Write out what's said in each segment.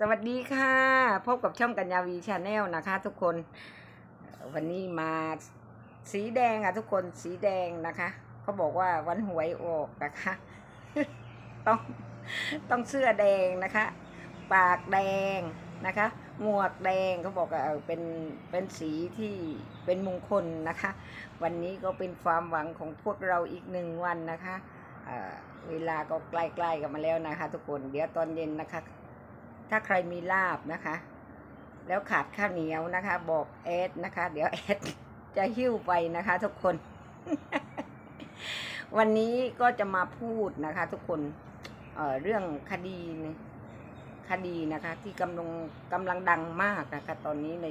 สวัสดีค่ะ พบกับช่องกัญญาวีชาแนลนะคะทุกคน วันนี้มาสีแดงอะทุกคนสีแดงนะคะเขาบอกว่าวันหวยออกนะคะต้องต้องเสื้อแดงนะคะ ปากแดงนะคะ หมวกแดงเขาบอกว่าเออเป็นเป็นสีที่เป็นมงคลนะคะ วันนี้ก็เป็นความหวังของพวกเราอีกหนึ่งวันนะคะเเวลาก็ใกล้ๆกันมาแล้วนะคะ ทุกคนเดี๋ยวตอนเย็นนะคะ ถ้าใครมีลาบนะคะ แล้วขาดข้าวเหนียวนะคะ บอกแอดนะคะ เดี๋ยวแอดจะหิ้วไปนะคะ ทุกคน วันนี้ก็จะมาพูดนะคะ ทุกคนเเรื่องคดีคดีนะคะ ที่กำลังกำลังดังมากนะคะตอนนี้ใน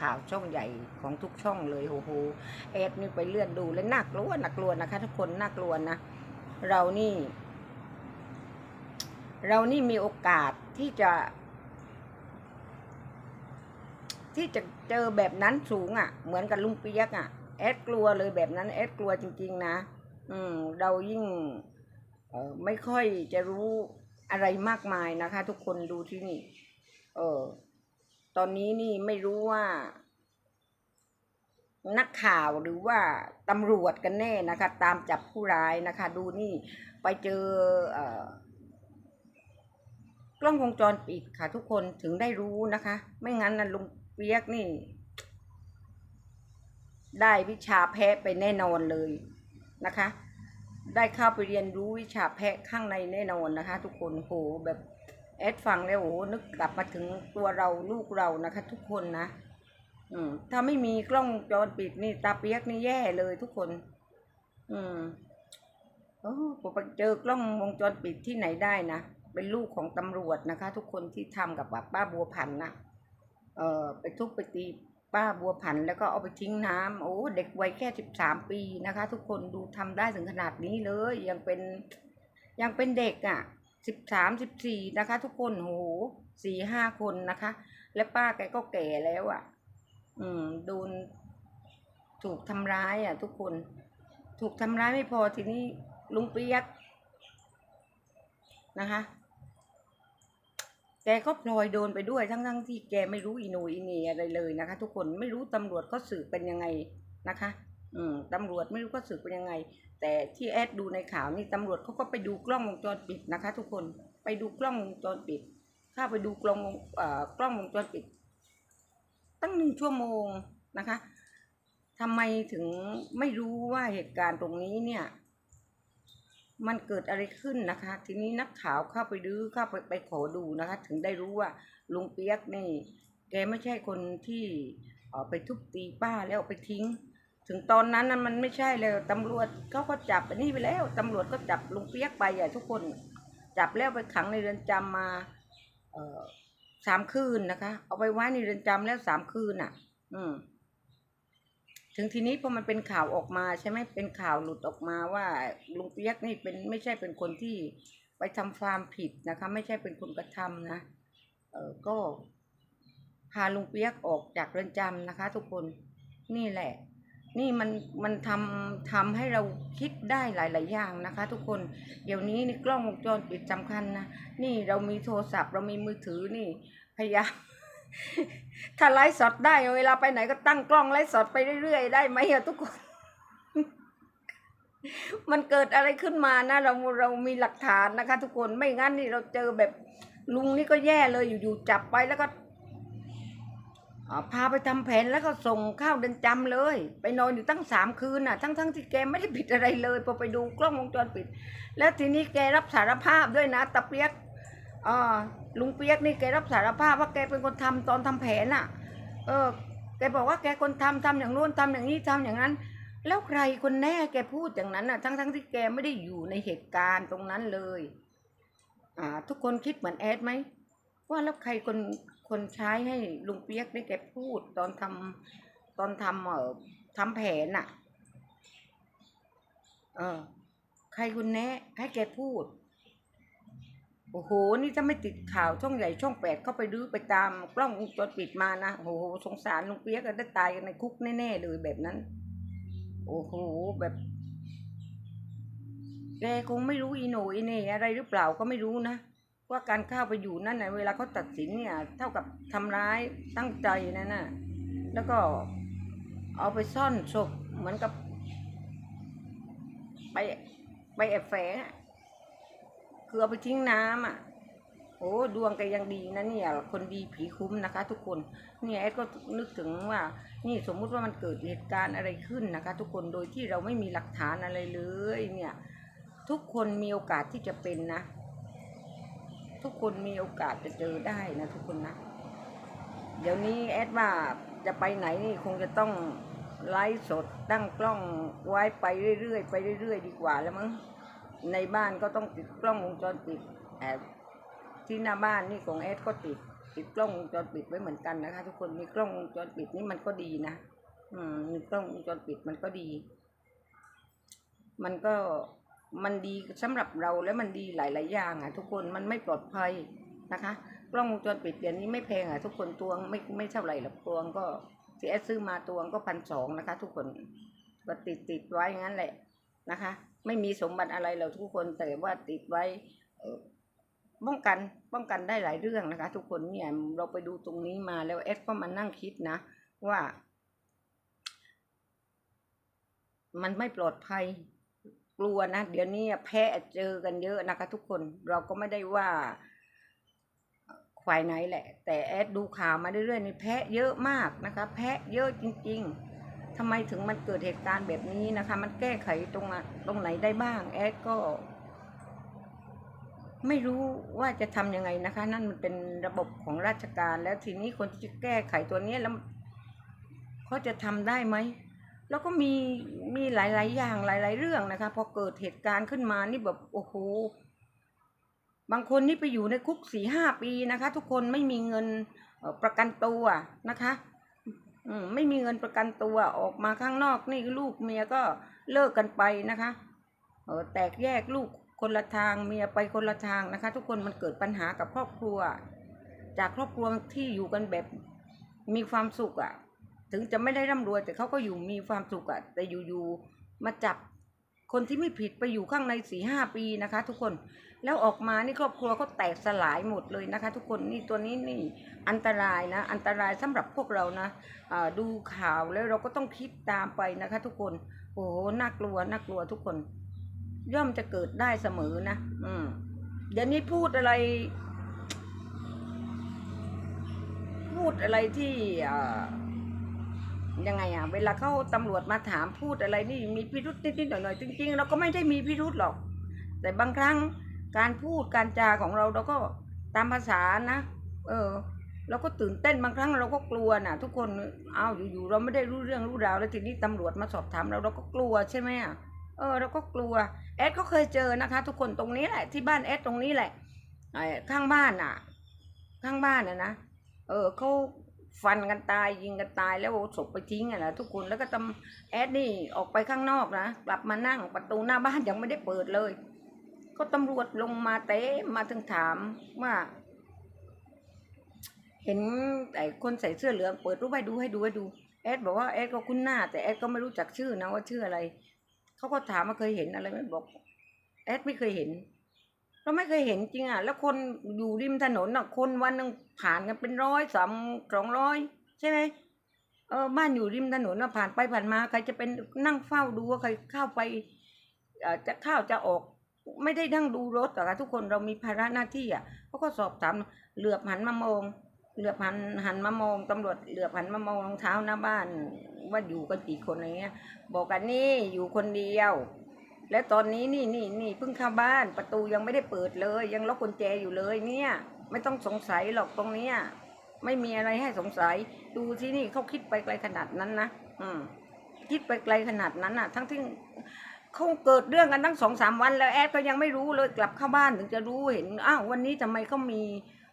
ข่าวช่องใหญ่ของทุกช่องเลยโอ้โหแอดนี่ไปเลื่อนดูแล้วน่ากลัวน่ากลัวนะคะ ทุกคนน่ากลัวนะเรานี่ เรานี่มีโอกาสที่จะ ที่จะเจอแบบนั้นสูงอะ่ะ เหมือนกับลุงเปียกอะ่ะ แอดกลัวเลยแบบนั้น แอดกลัวจริง ๆ นะ อืม เรายิ่งเออไม่ค่อยจะรู้อะไรมากมายนะคะ ทุกคนดูที่นี่ เออ ตอนนี้นี่ไม่รู้ว่า นักข่าวหรือว่าตำรวจกันแน่นะคะ ตามจับผู้ร้ายนะคะ ดูนี่ไปเจอ เออ กล้องวงจรปิดค่ะทุกคนถึงได้รู้นะคะ ไม่งั้นนะลุงเปียกนี่ ได้วิชาแพะไปแน่นอนเลยนะคะ ได้เข้าไปเรียนรู้วิชาแพะข้างในแน่นอนนะคะ ทุกคนโหแบบแอดฟังแล้วโอ้โหนึกกลับมาถึงตัวเราลูกเรานะคะ ทุกคนนะอืมถ้าไม่มีกล้องวงจรปิดนี่ตาเปียกนี่แย่เลยทุกคน อืมโอ้ผมไปเจอกล้องวงจรปิดที่ไหนได้นะ เป็นลูกของตำรวจนะคะ ทุกคนที่ทำกับแบบป้าบัวผันนะเออไปทุบไปตีป้าบัวผันแล้วก็เอาไปทิ้งน้ำโอ้เด็กวัยแค่สิบสามปีนะคะ ทุกคนดูทำได้ถึงขนาดนี้เลยยังเป็นยังเป็นเด็กอะ่ะสิบสามสิบสี่นะคะ ทุกคนโหสี่ห้าคนนะคะ และป้าแกก็แก่แล้วอะ่ะ อืมโดนถูกทำร้ายอะ ทุกคน ถูกทำร้ายไม่พอทีนี้ลุงเปียกนะคะ กก็พลอยโดนไปด้วยทั้งทั้งๆที่แกไม่รู้อีโนอีเนีอะไรเลยนะคะ ทุกคนไม่รู้ตำรวจก็สืบเป็นยังไงนะคะ อืมตำรวจไม่รู้ก็สืบเป็นยังไง แต่ที่แอดดูในข่าวนี่ตำรวจเขาก็ไปดูกล้องวงจรปิดนะคะ ทุกคนไปดูกล้องวงจรปิดเข้าไปดูกล้องวงเอ่อกล้องวงจรปิด ตั้งหนึ่งชั่วโมงนะคะทำไมถึงไม่รู้ว่าเหตุการณ์ตรงนี้เนี่ย มันเกิดอะไรขึ้นนะคะ ทีนี้นักข่าวเข้าไปดื้อเข้าไปไปขอดูนะคะ ถึงได้รู้ว่าลุงเปียกนี่แกไม่ใช่คนที่ออไปทุบตีป้าแล้วไปทิ้ง ถึงตอนนั้นนั้นมันไม่ใช่เลยตำรวจเขาก็จับอันนี้ไปแล้วตำรวจก็จับลุงเปียกไปอะทุกคน จับแล้วไปขังในเรือนจำมาสามคืนนะคะ เอาไปไว้ในเรือนจำแล้วสามคืนอะ อืม ถึงทีนี้พอมันเป็นข่าวออกมาใช่ไหมเป็นข่าวหลุดออกมาว่าลุงเปียกนี่เป็นไม่ใช่เป็นคนที่ไปทำความผิดนะคะ ไม่ใช่เป็นคนกระทำนะ เออก็พาลุงเปียกออกจากเรือนจำนะคะ ทุกคนนี่แหละ นี่มันมันทำทำให้เราคิดได้หลาย ๆ อย่างนะคะ ทุกคนเดี๋ยวนี้นี่กล้องวงจรปิดสำคัญนะนี่เรามีโทรศัพท์ เรามีมือถือนี่พยายาม ถ้าไลฟ์สดได้เวลาไปไหนก็ตั้งกล้องไลฟ์สดไปเรื่อยๆได้ไหมอะทุกคน มันเกิดอะไรขึ้นมานะ เราเรามีหลักฐานนะคะ ทุกคนไม่งั้นนี่เราเจอแบบลุงนี่ก็แย่เลยอยู่ๆจับไปแล้วก็พาไปทำแผนแล้วก็ส่งเข้าเดินจำเลย ไปนอนอยู่ตั้งสามคืนน่ะ ทั้งๆที่แกไม่ได้ผิดอะไรเลยพอไปดูกล้องวงจรปิด แล้วทีนี้แกรับสารภาพด้วยนะตะเปียกอ่า ลุงเปียกนี่แกรับสารภาพว่าแกเป็นคนทำตอนทำแผนน่ะ เออ แกบอกว่าแกคนทำทำอย่างโน้นทำอย่างนี้ทำอย่างนั้น แล้วใครคนแน่แกพูดอย่างนั้นน่ะ ทั้งทั้งที่แกไม่ได้อยู่ในเหตุการณ์ตรงนั้นเลย อ่า ทุกคนคิดเหมือนแอดไหมว่าแล้วใครคนคนใช้ให้ลุงเปียกนี่แกพูดตอนทำตอนทำเอ่อทำแผนน่ะ เออ ใครคนแน่ให้แกพูด โอ้โห นี่ถ้าไม่ติดข่าวช่องใหญ่ช่องแปดเข้าไปดื้อไปตามกล้องวงจรปิดมานะโอ้โหสงสารลุงเปียกก็ได้ตายกันในคุกแน่ๆเลยแบบนั้น โอ้โหแบบแกคงไม่รู้อีโนอีเน่อะไรหรือเปล่าก็ไม่รู้นะ ว่าการเข้าไปอยู่นั่นนะเวลาเขาตัดสินเนี่ย เท่ากับทำร้ายตั้งใจนั่นน่ะ แล้วก็เอาไปซ่อนศพเหมือนกับ ไปไปแอบแฝง คือเอาไปทิ้งน้ำอะ โอ้ดวงแกยังดีนะเนี่ย คนดีผีคุ้มนะคะ ทุกคน เนี่ยแอดก็นึกถึงว่า นี่สมมุติว่ามันเกิดเหตุการณ์อะไรขึ้นนะคะ ทุกคนโดยที่เราไม่มีหลักฐานอะไรเลย เนี่ย ทุกคนมีโอกาสที่จะเป็นนะ ทุกคนมีโอกาสจะเจอได้นะ ทุกคนนะเดี๋ยวนี้แอดว่าจะไปไหนนี่คงจะต้องไลฟ์สดตั้งกล้องไว้ไปเรื่อยๆไปเรื่อยๆ ดีกว่าแล้วมั้ง ในบ้านก็ต้องติดกล้องวงจรปิดแอบที่หน้าบ้านนี่ของแอดก็ติด ติดกล้องวงจรปิดไว้เหมือนกันนะคะ ทุกคนมีกล้องวงจรปิดนี่มันก็ดีนะอืมมีกล้องวงจรปิดมันก็ดี มันก็มันดีสำหรับเราและมันดีหลาย ๆ อย่างอะ ทุกคนมันไม่ปลอดภัยนะคะ กล้องวงจรปิดเดี๋ยวนี้ไม่แพงอะ ทุกคนตวงไม่ไม่เท่าไหร่หรอกตวงก็ที่แอดซื้อมาตวงก็พันสองนะคะ ทุกคนก็ติดติดไว้อย่างนั้นแหละ นะคะ ไม่มีสมบัติอะไรเราทุกคนแต่ว่าติดไว้ป้องกันป้องกันได้หลายเรื่องนะคะ ทุกคนเนี่ยเราไปดูตรงนี้มาแล้วแอดก็มานั่งคิดนะ ว่า มันไม่ปลอดภัยกลัวนะ เดี๋ยวนี้แพ้เจอกันเยอะนะคะ ทุกคนเราก็ไม่ได้ว่าฝ่ายไหนแหละ แต่แอดดูข่าวมาเรื่อยๆในแพ้เยอะมากนะคะ แพ้เยอะจริง ๆ ทำไมถึงมันเกิดเหตุการณ์แบบนี้นะคะ มันแก้ไขตรงอะตรงไหนได้บ้าง แอดก็ ไม่รู้ว่าจะทำยังไงนะคะ นั่นมันเป็นระบบของราชการ แล้วทีนี้คนที่จะแก้ไขตัวนี้แล้วเขาจะทำได้ไหมแล้วก็มีมีหลาย ๆ อย่างหลาย ๆ เรื่องนะคะ พอเกิดเหตุการณ์ขึ้นมานี่แบบโอ้โหบางคนนี่ไปอยู่ในคุกสี่ห้าปีนะคะ ทุกคนไม่มีเงินประกันตัวนะคะ อืมไม่มีเงินประกันตัวออกมาข้างนอกนี่ลูกเมียก็เลิกกันไปนะคะเออแตกแยกลูกคนละทางเมียไปคนละทางนะคะ ทุกคนมันเกิดปัญหากับครอบครัว จากครอบครัวที่อยู่กันแบบมีความสุขอะ่ะ ถึงจะไม่ได้ร่ำรวยแต่เขาก็อยู่มีความสุขอะ่ะแต่อยู่ๆมาจับ คนที่ไม่ผิดไปอยู่ข้างในสี่ห้าปีนะคะ ทุกคนแล้วออกมานี่ครอบครัวก็แตกสลายหมดเลยนะคะ ทุกคนนี่ตัวนี้นี่อันตรายนะอันตรายสำหรับพวกเรานะดูข่าวแล้วเราก็ต้องคิดตามไปนะคะ ทุกคนโอ้โหน่ากลัวน่ากลัวทุกคน ย่อมจะเกิดได้เสมอนะอืมเดี๋ยวนี้พูดอะไร พูดอะไรที่อ่า ยังไงอะ เวลาเขาตำรวจมาถามพูดอะไรนี่มีพิรุษนิดๆหน่อยๆจริงๆเราก็ไม่ได้มีพิรุษหรอก แต่บางครั้งการพูดการจาของเราเราก็ตามภาษานะ เออเราก็ตื่นเต้นบางครั้งเราก็กลัวนะทุกคนเอาวอยู่ๆเราไม่ได้รู้เรื่องรู้ราวแล้วทีนี้ตำรวจมาสอบถามเราเราก็กลัวใช่ไหมอะเออเราก็กลัวแอดก็เคยเจอนะคะ ทุกคนตรงนี้แหละที่บ้านแอดตรงนี้แหละไอ้ข้างบ้านอะ ข้างบ้านอะนะเออเขา ฟันกันตายยิงกันตายแล้วศพไปทิ้งอะนะทุกคนแล้วก็ตำแอดนี่ออกไปข้างนอกนะกลับมานั่งประตูหน้าบ้านยังไม่ได้เปิดเลย ก็ตำรวจลงมาเต้มาถึงถามว่า เห็นไอ้คนใส่เสื้อเหลืองเปิดรูปให้ดูให้ดูให้ดูแอดบอกว่าแอดก็คุ้นหน้า แต่แอดก็ไม่รู้จักชื่อนะว่าชื่ออะไรเขาก็ถามว่าเคยเห็นอะไรไหมบอก แอดไม่เคยเห็น เราไม่เคยเห็นจริงอะ แล้วคนอยู่ริมถนนอะ คนวันหนึ่งผ่านกันเป็นร้อยสามสองร้อยใช่ไหมเออบ้านอยู่ริมถนนอะผ่านไปผ่านมาใครจะเป็นนั่งเฝ้าดูว่าใครเข้าไปเอ่อจะเข้าจะออกไม่ได้นั่งดูรถหรอกค่ะทุกคนเรามีภาระหน้าที่อะเขาก็สอบถามเหลือบหันมามองเหลือบหันหันมามองตำรวจเหลือบหันมามองรองเท้าหน้าบ้าน ว่าอยู่กันกี่คนอะไรเงี้ย บอกกันนี่อยู่คนเดียว และตอนนี้นี่นี่นี่เพิ่งเข้าบ้านประตูยังไม่ได้เปิดเลย ยังล็อกกุญแจอยู่เลยเนี่ย ไม่ต้องสงสัยหรอกตรงเนี้ยไม่มีอะไรให้สงสัย ดูที่นี่เขาคิดไปไกลขนาดนั้นนะอืมคิดไปไกลขนาดนั้นน่ะ ทั้งที่เขาเกิดเรื่องกันตั้งสองสามวันแล้วแอดก็ยังไม่รู้เลยกลับเข้าบ้านถึงจะรู้เห็นอ้าววันนี้ทำไมเขามี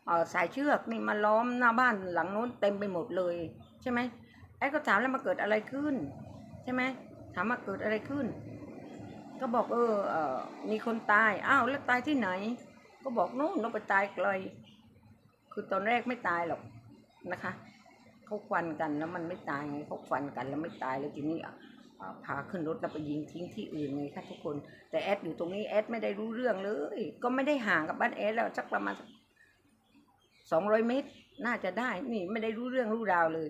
เอ่อสายเชือกนี่มาล้อมหน้าบ้านหลังโน้นเต็มไปหมดเลย ใช่ไหมแอดก็ถามแล้วมาเกิดอะไรขึ้น ใช่ไหมถามมาเกิดอะไรขึ้น ก็บอกเออเออมีคนตายอ้าวแล้วตายที่ไหน ก็บอกโน่นเราไปตายไกลคือตอนแรกไม่ตายหรอกนะคะเขาควันกันแล้วมันไม่ตายไงเขาควันกันแล้วไม่ตายแล้วทีนี้พาขึ้นรถแล้วไปยิงทิ้งที่อื่นไงค่ะทุกคน แต่แอดอยู่ตรงนี้แอดไม่ได้รู้เรื่องเลย ก็ไม่ได้ห่างกับบ้านแอดแล้วสักประมาณสองร้อยเมตร น่าจะได้ นี่ไม่ได้รู้เรื่องรู้ราวเลย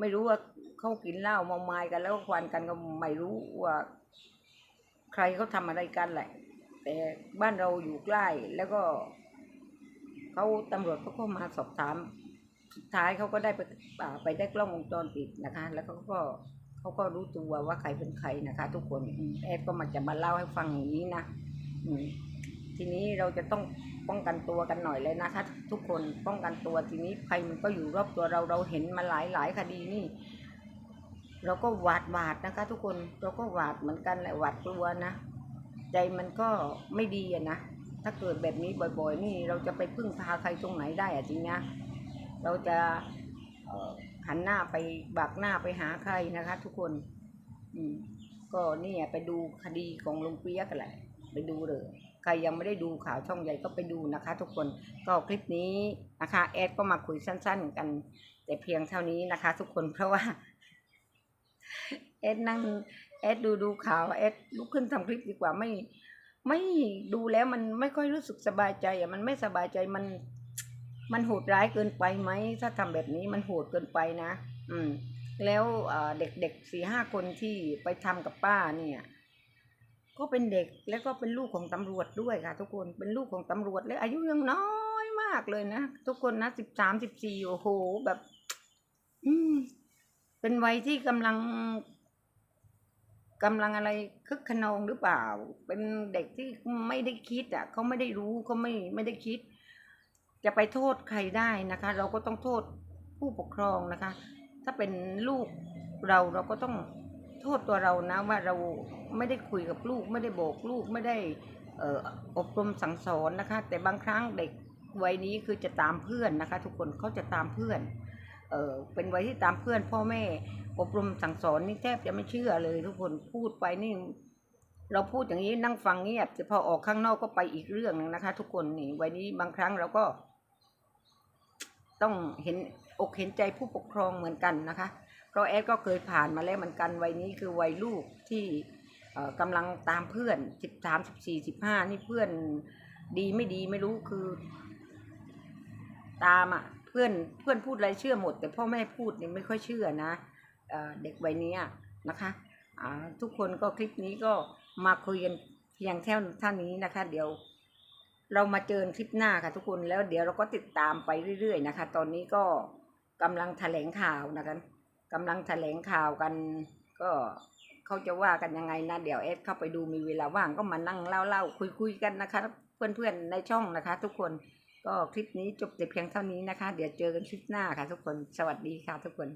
ไม่รู้ว่าเขากินเหล้าเมาไม้กันแล้วควันกันก็ไม่รู้ว่า ใครเขาทำอะไรกันแหละ แต่บ้านเราอยู่ใกล้แล้วก็เขาตำรวจเขาก็มาสอบถามสุดท้ายเขาก็ได้ไปอ่าไปได้กล้องวงจรปิดนะคะ แล้วเขาก็เขาก็รู้ตัวว่าใครเป็นใครนะคะ ทุกคนแอดก็มาจะมาเล่าให้ฟังอย่างนี้นะทีนี้เราจะต้องป้องกันตัวกันหน่อยเลยนะคะ ทุกคนป้องกันตัวทีนี้ภัยมันก็อยู่รอบตัวเราเราเห็นมาหลายหลายคดีนี่ เราก็หวาดหวาดนะคะ ทุกคนเราก็หวาดเหมือนกันแหละหวาดกลัวนะ ใจมันก็ไม่ดีอะนะถ้าเกิดแบบนี้บ่อย ๆ นี่เราจะไปพึ่งพาใครตรงไหนได้อะจริงนะเราจะหันหน้าไปบักหน้าไปหาใครนะคะ ทุกคน อืมก็เนี่ยไปดูคดีของลุงเปียกกันแหละ ไปดูเลยใครยังไม่ได้ดูข่าวช่องใหญ่ก็ไปดูนะคะ ทุกคนก็คลิปนี้นะคะ แอดก็มาคุยสั้น ๆ กัน แต่เพียงเท่านี้นะคะ ทุกคนเพราะว่า แอดนั่งแอดดูดูข่าวแอดลุกขึ้นทำคลิปดีกว่าไม่ไม่ดูแล้วมันไม่ค่อยรู้สึกสบายใจอะมันไม่สบายใจมัน มันโหดร้ายเกินไปไหมถ้าทำแบบนี้มันโหดเกินไปนะ อืม แล้วเอ่อเด็กๆสี่ห้าคนที่ไปทำกับป้าเนี่ยก็เป็นเด็กแล้วก็เป็นลูกของตำรวจด้วยค่ะ ทุกคนเป็นลูกของตำรวจและอายุยังน้อยมากเลยนะ ทุกคนนะสิบสามสิบสี่โอ้โหแบบ อืม เป็นวัยที่กำลังกำลังอะไรคึกขนองหรือเปล่า เป็นเด็กที่ไม่ได้คิดอะเขาไม่ได้รู้เขาไม่ไม่ได้คิด จะไปโทษใครได้นะคะ เราก็ต้องโทษผู้ปกครองนะคะ ถ้าเป็นลูกเราเราก็ต้องโทษตัวเรานะว่าเราไม่ได้คุยกับลูก ไม่ได้โบอกลูกไม่ได้เอออบรมสั่งสอนนะคะ แต่บางครั้งเด็กวัยนี้คือจะตามเพื่อนนะคะ ทุกคนเขาจะตามเพื่อน เออเป็นวัยที่ตามเพื่อนพ่อแม่อบรมสั่งสอนนี่แทบจะไม่เชื่อเลย ทุกคนพูดไปนี่ เราพูดอย่างนี้นั่งฟังเงียบแต่พอออกข้างนอกก็ไปอีกเรื่องหนึงนะคะ ทุกคนนี่วัยนี้บางครั้งเราก็ ต้องเห็นอกเห็นใจผู้ปกครองเหมือนกันนะคะเพราะแอดก็เคยผ่านมาแล้วเหมือนกันวัยนี้คือวัยลูกที่เอ่อกำลังตามเพื่อนสิบสามสิบสี่สิบห้านี่เพื่อนดีไม่ดีไม่รู้คือ ตามอะ พื่อนเพื่อนพูดอะไรเชื่อหมด แต่พ่อแม่พูดนี่ไม่ค่อยเชื่อนะเอเด็กวัยนี้นะคะทุกคนก็คลิปนี้ก็มาคุยกันเพียงแค่ท่านี้นะคะ เดี๋ยวเรามาเจอกันคลิปหน้าค่ะทุกคนแล้วเดี๋ยวเราก็ติดตามไปเรื่อย ๆ นะคะ ตอนนี้ก็กำลังแถลงข่าวนะคะกำลังแถลงข่าวกัน ก็เขาจะว่ากันยังไงนะเดี๋ยวเอสเข้าไปดูมีเวลาว่างก็มานั่งเล่าๆคุยๆกันนะคะ เพื่อนๆในช่องนะคะ ทุกคน ก็คลิปนี้จบแต่เพียงเท่านี้นะคะ เดี๋ยวเจอกันคลิปหน้าค่ะทุกคน สวัสดีค่ะทุกคน